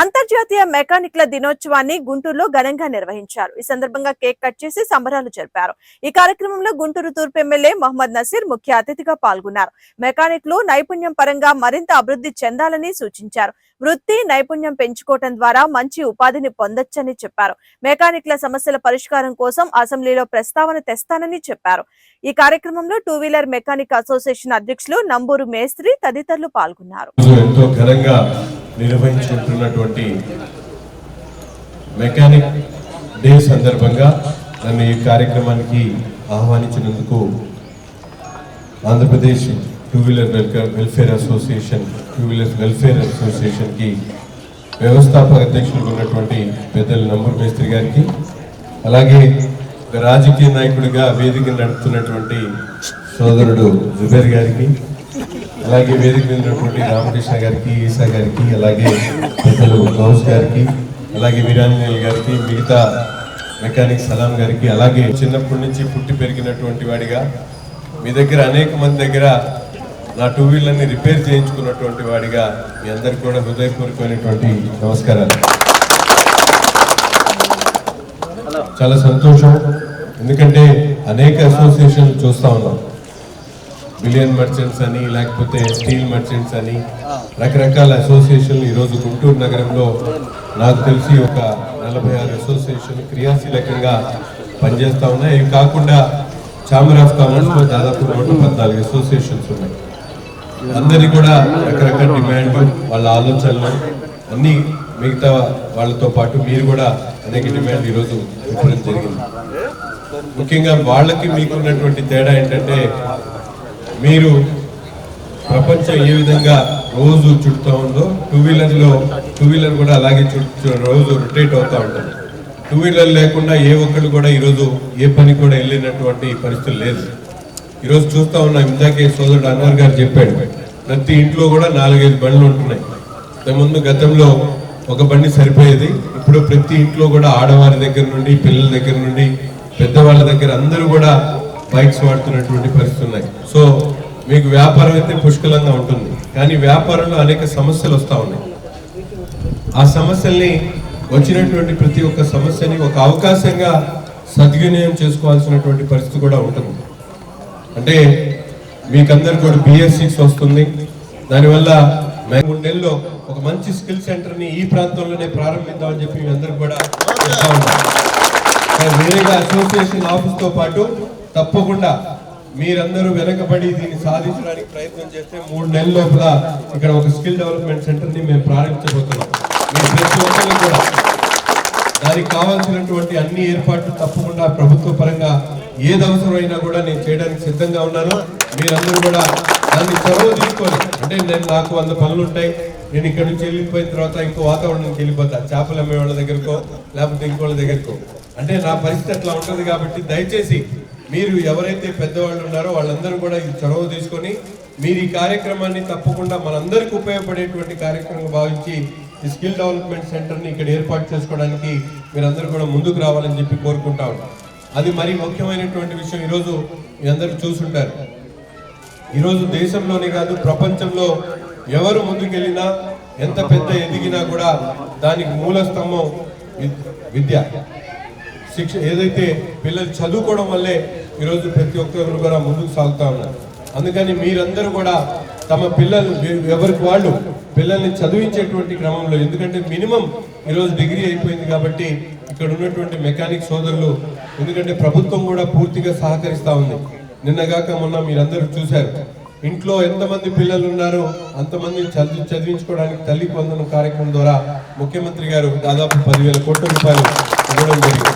అంతర్జాతీయ మెకానిక్ల దినోత్సవాన్ని గుంటూరులో ఘనంగా నిర్వహించారు. ఈ సందర్భంగా కేక్ కట్ చేసి సంబరాలు జరిపారు. ఈ కార్యక్రమంలో గుంటూరు తూర్పు ఎమ్మెల్యే మహమ్మద్ నసీర్ ముఖ్య అతిథిగా పాల్గొన్నారు. మెకానిక్లు నైపుణ్యం పరంగా మరింత అభివృద్ధి చెందాలని సూచించారు. వృత్తి నైపుణ్యం పెంచుకోవటం ద్వారా మంచి ఉపాధిని పొందొచ్చని చెప్పారు. మెకానిక్ల సమస్యల పరిష్కారం కోసం అసెంబ్లీలో ప్రస్తావన తెస్తానని చెప్పారు. ఈ కార్యక్రమంలో టూ వీలర్ మెకానిక్ అసోసియేషన్ అధ్యక్షులు నంబూరు మేస్త్రి తదితరులు పాల్గొన్నారు. ఎంతో ఘనంగా నిర్వహించుకుంటున్నటువంటి మెకానిక్ డే సందర్భంగా నన్ను ఈ కార్యక్రమానికి ఆహ్వానించినందుకు Andhra Pradesh two wheeler welfare welfare association two wheeler welfare అసోసియేషన్కి వ్యవస్థాపక అధ్యక్షులు ఉన్నటువంటి పెద్దలు నంబర్ మేస్త్రి గారికి అలాగే ఒక రాజకీయ నాయకుడిగా వేదిక నడుపుతున్నటువంటి సోదరుడు జుబేర్ గారికి అలాగే వేదిక ఉన్నటువంటి రామకృష్ణ గారికి ఈసా గారికి అలాగే పెద్దలు గౌస్ గారికి అలాగే వీరాంజనేయులు గారికి మిగతా మెకానిక్ సలాం గారికి అలాగే చిన్నప్పటి నుంచి పుట్టి పెరిగినటువంటి వాడిగా మీ దగ్గర అనేక మంది దగ్గర నా టూ వీలర్ని రిపేర్ చేయించుకున్నటువంటి వాడిగా మీ అందరికీ కూడా హృదయపూర్వకమైనటువంటి నమస్కారాలు. చాలా సంతోషం. ఎందుకంటే అనేక అసోసియేషన్లు చూస్తా ఉన్నాం. బిలియన్ మర్చెంట్స్ అని లేకపోతే స్టీల్ మర్చెంట్స్ అని రకరకాల అసోసియేషన్లు ఈరోజు గుంటూరు నగరంలో నాకు తెలిసి ఒక నలభై ఆరు అసోసియేషన్ క్రియాశీలకంగా పనిచేస్తూ ఉన్నాయి. ఇవి కాకుండా ఛాంబర్ ఆఫ్ కామర్స్లో దాదాపు నూట పద్నాలుగు అసోసియేషన్స్ ఉన్నాయి. అందరి కూడా రకరకాల డిమాండ్లు వాళ్ళ ఆలోచనలు అన్నీ మిగతా వాళ్ళతో పాటు మీరు కూడా అనేక డిమాండ్ ఈరోజు ఇవ్వడం జరిగింది. ముఖ్యంగా వాళ్ళకి మీకు ఉన్నటువంటి తేడా ఏంటంటే మీరు ప్రపంచం ఏ విధంగా రోజు చుడుతూ ఉందో టూ వీలర్లో టూ వీలర్ కూడా అలాగే చుట్టూ రోజు రొటేట్ అవుతూ ఉంటుంది. టూ వీలర్ లేకుండా ఏ ఒక్కరు కూడా ఈరోజు ఏ పని కూడా వెళ్ళినటువంటి పరిస్థితి లేదు. ఈరోజు చూస్తూ ఉన్నాం ఇందాకే సోదరుడు అన్వర్ గారు చెప్పాడు ప్రతి ఇంట్లో కూడా నాలుగైదు బండ్లు ఉంటున్నాయి. ముందు గతంలో ఒక బండి సరిపోయేది. ఇప్పుడు ప్రతి ఇంట్లో కూడా ఆడవారి దగ్గర నుండి పిల్లల దగ్గర నుండి పెద్దవాళ్ళ దగ్గర అందరూ కూడా బైక్స్ వాడుతున్నటువంటి పరిస్థితులు ఉన్నాయి. సో మీకు వ్యాపారం అయితే పుష్కలంగా ఉంటుంది. కానీ వ్యాపారంలో అనేక సమస్యలు వస్తూ ఉన్నాయి. ఆ సమస్యల్ని వచ్చినటువంటి ప్రతి ఒక్క సమస్యని ఒక అవకాశంగా సద్వినియోగం చేసుకోవాల్సినటువంటి పరిస్థితి కూడా ఉంటుంది. అంటే మీకందరు కూడా బిఎస్ సిక్స్ వస్తుంది. దానివల్ల మూడు నెలల్లో ఒక మంచి స్కిల్ సెంటర్ని ఈ ప్రాంతంలోనే ప్రారంభిద్దామని చెప్పి మీ అందరికి కూడా చెప్తా ఉన్నాం. వేరేగా అసోసియేషన్ ఆఫీస్తో పాటు తప్పకుండా మీరందరూ వెనకబడి దీన్ని సాధించడానికి ప్రయత్నం చేస్తే మూడు నెలల లోపల ఇక్కడ ఒక స్కిల్ డెవలప్మెంట్ సెంటర్ని మేము ప్రారంభించబోతున్నాం. మీరు ప్రతి కూడా దానికి కావాల్సినటువంటి అన్ని ఏర్పాట్లు తప్పకుండా ప్రభుత్వ పరంగా ఏది అవసరమైనా కూడా నేను చేయడానికి సిద్ధంగా ఉన్నాను. మీరందరూ కూడా దాన్ని చొరవ తీసుకొని అంటే నేను నాకు వంద పనులు ఉంటాయి నేను ఇక్కడ నుంచి వెళ్ళిపోయిన తర్వాత ఇంకో వాతావరణానికి వెళ్ళిపోతా. చేపలు అమ్మే వాళ్ళ దగ్గరకో లేకపోతే ఇంకోళ్ళ దగ్గరకో. అంటే నా పరిస్థితి అట్లా ఉంటుంది కాబట్టి దయచేసి మీరు ఎవరైతే పెద్దవాళ్ళు ఉన్నారో వాళ్ళందరూ కూడా ఈ చొరవ తీసుకొని మీరు ఈ కార్యక్రమాన్ని తప్పకుండా మనందరికీ ఉపయోగపడేటువంటి కార్యక్రమంగా భావించి ఈ స్కిల్ డెవలప్మెంట్ సెంటర్ని ఇక్కడ ఏర్పాటు చేసుకోవడానికి మీరందరూ కూడా ముందుకు రావాలని చెప్పి కోరుకుంటా ఉన్నాం. అది మరి ముఖ్యమైనటువంటి విషయం. ఈరోజు మీ అందరూ చూసుంటారు. ఈరోజు దేశంలోనే కాదు ప్రపంచంలో ఎవరు ముందుకెళ్ళినా ఎంత పెద్ద ఎదిగినా కూడా దానికి మూల స్తంభం విద్య. శిక్ష ఏదైతే పిల్లలు చదువుకోవడం వల్లే ఈరోజు ప్రతి ఒక్కరు కూడా ముందుకు సాగుతా ఉన్నారు. అందుకని మీరందరూ కూడా తమ పిల్లలు ఎవరికి వాళ్ళు పిల్లల్ని చదివించేటువంటి క్రమంలో ఎందుకంటే మినిమం ఈరోజు డిగ్రీ అయిపోయింది కాబట్టి ఇక్కడ ఉన్నటువంటి మెకానిక్ సోదరులు ఎందుకంటే ప్రభుత్వం కూడా పూర్తిగా సహకరిస్తూ ఉంది. నిన్నగాక మొన్న మీరందరూ చూశారు. ఇంట్లో ఎంతమంది పిల్లలు ఉన్నారో అంతమంది చదివి చదివించుకోవడానికి తల్లి పొందన కార్యక్రమం ద్వారా ముఖ్యమంత్రి గారు దాదాపు పదివేల కోట్ల రూపాయలు ఇవ్వడం జరిగింది.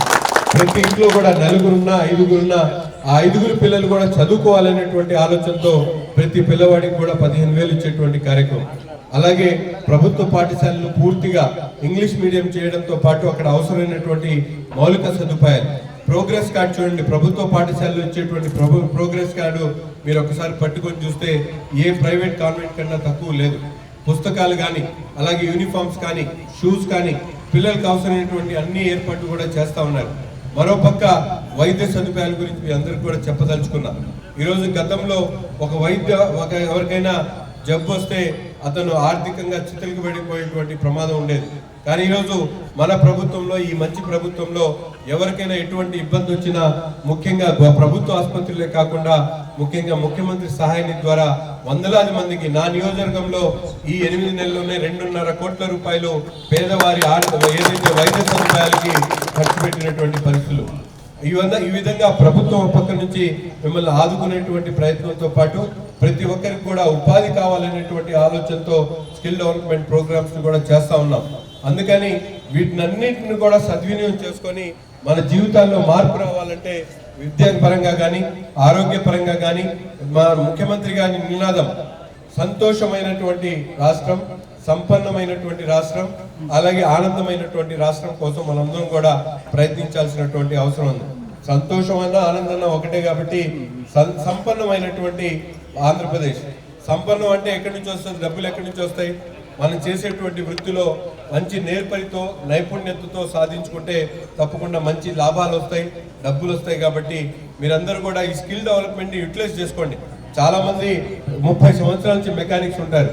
ప్రతి ఇంట్లో కూడా నలుగురున్నా ఐదుగురున్నా ఆ ఐదుగురు పిల్లలు కూడా చదువుకోవాలనేటువంటి ఆలోచనతో ప్రతి పిల్లవాడికి కూడా పదిహేను వేలు ఇచ్చేటువంటి కార్యక్రమం. అలాగే ప్రభుత్వ పాఠశాలలు పూర్తిగా ఇంగ్లీష్ మీడియం చేయడంతో పాటు అక్కడ అవసరమైనటువంటి మౌలిక సదుపాయాలు ప్రోగ్రెస్ కార్డ్ చూడండి. ప్రభుత్వ పాఠశాలలో ఇచ్చేటువంటి ప్రభు ప్రోగ్రెస్ కార్డు మీరు ఒకసారి పట్టుకొని చూస్తే ఏ ప్రైవేట్ కాన్వెంట్ కన్నా తక్కువ లేదు. పుస్తకాలు కానీ అలాగే యూనిఫామ్స్ కానీ షూస్ కానీ పిల్లలకు అవసరమైనటువంటి అన్ని ఏర్పాట్లు కూడా చేస్తూ ఉన్నారు. మరోపక్క వైద్య సదుపాయాల గురించి మీ అందరికి కూడా చెప్పదలుచుకున్నా. ఈరోజు గతంలో ఒక వైద్య ఒక ఎవరికైనా జబ్బు వస్తే అతను ఆర్థికంగా చితలికి పడిపోయేటువంటి ప్రమాదం ఉండేది. కానీ ఈరోజు మన ప్రభుత్వంలో ఈ మంచి ప్రభుత్వంలో ఎవరికైనా ఎటువంటి ఇబ్బంది వచ్చినా ముఖ్యంగా ప్రభుత్వ ఆసుపత్రులే కాకుండా ముఖ్యంగా ముఖ్యమంత్రి సహాయని ద్వారా వందలాది మందికి నా నియోజకవర్గంలో ఈ ఎనిమిది నెలల్లోనే రెండున్నర కోట్ల రూపాయలు పేదవారి ఆర్- ఏదైతే వైద్య సదుపాయాలకి ఖర్చు పెట్టినటువంటి పరిస్థితులు. ఈ విధంగా ఈ విధంగా ప్రభుత్వం పక్క నుంచి మిమ్మల్ని ఆదుకునేటువంటి ప్రయత్నంతో పాటు ప్రతి ఒక్కరికి కూడా ఉపాధి కావాలనేటువంటి ఆలోచనతో స్కిల్ డెవలప్మెంట్ ప్రోగ్రామ్స్ కూడా చేస్తూ ఉన్నాం. అందుకని వీటినన్నింటిని కూడా సద్వినియోగం చేసుకొని మన జీవితాల్లో మార్పు రావాలంటే విద్యాపరంగా కానీ ఆరోగ్యపరంగా కానీ మా ముఖ్యమంత్రి గారి నినాదం సంతోషమైనటువంటి రాష్ట్రం సంపన్నమైనటువంటి రాష్ట్రం అలాగే ఆనందమైనటువంటి రాష్ట్రం కోసం మనందరం కూడా ప్రయత్నించాల్సినటువంటి అవసరం ఉంది. సంతోషమైన అన్న ఆనందం ఒకటే కాబట్టి సం- సంపన్నమైనటువంటి ఆంధ్రప్రదేశ్. సంపన్నం అంటే ఎక్కడి నుంచి వస్తుంది? డబ్బులు ఎక్కడి నుంచి వస్తాయి? మనం చేసేటువంటి వృత్తిలో మంచి నేర్పరితో నైపుణ్యతతో సాధించుకుంటే తప్పకుండా మంచి లాభాలు వస్తాయి డబ్బులు వస్తాయి కాబట్టి మీరందరూ కూడా ఈ స్కిల్ డెవలప్మెంట్ యూటిలైజ్ చేసుకోండి. చాలామంది ముప్పై సంవత్సరాల నుంచి మెకానిక్స్ ఉంటారు.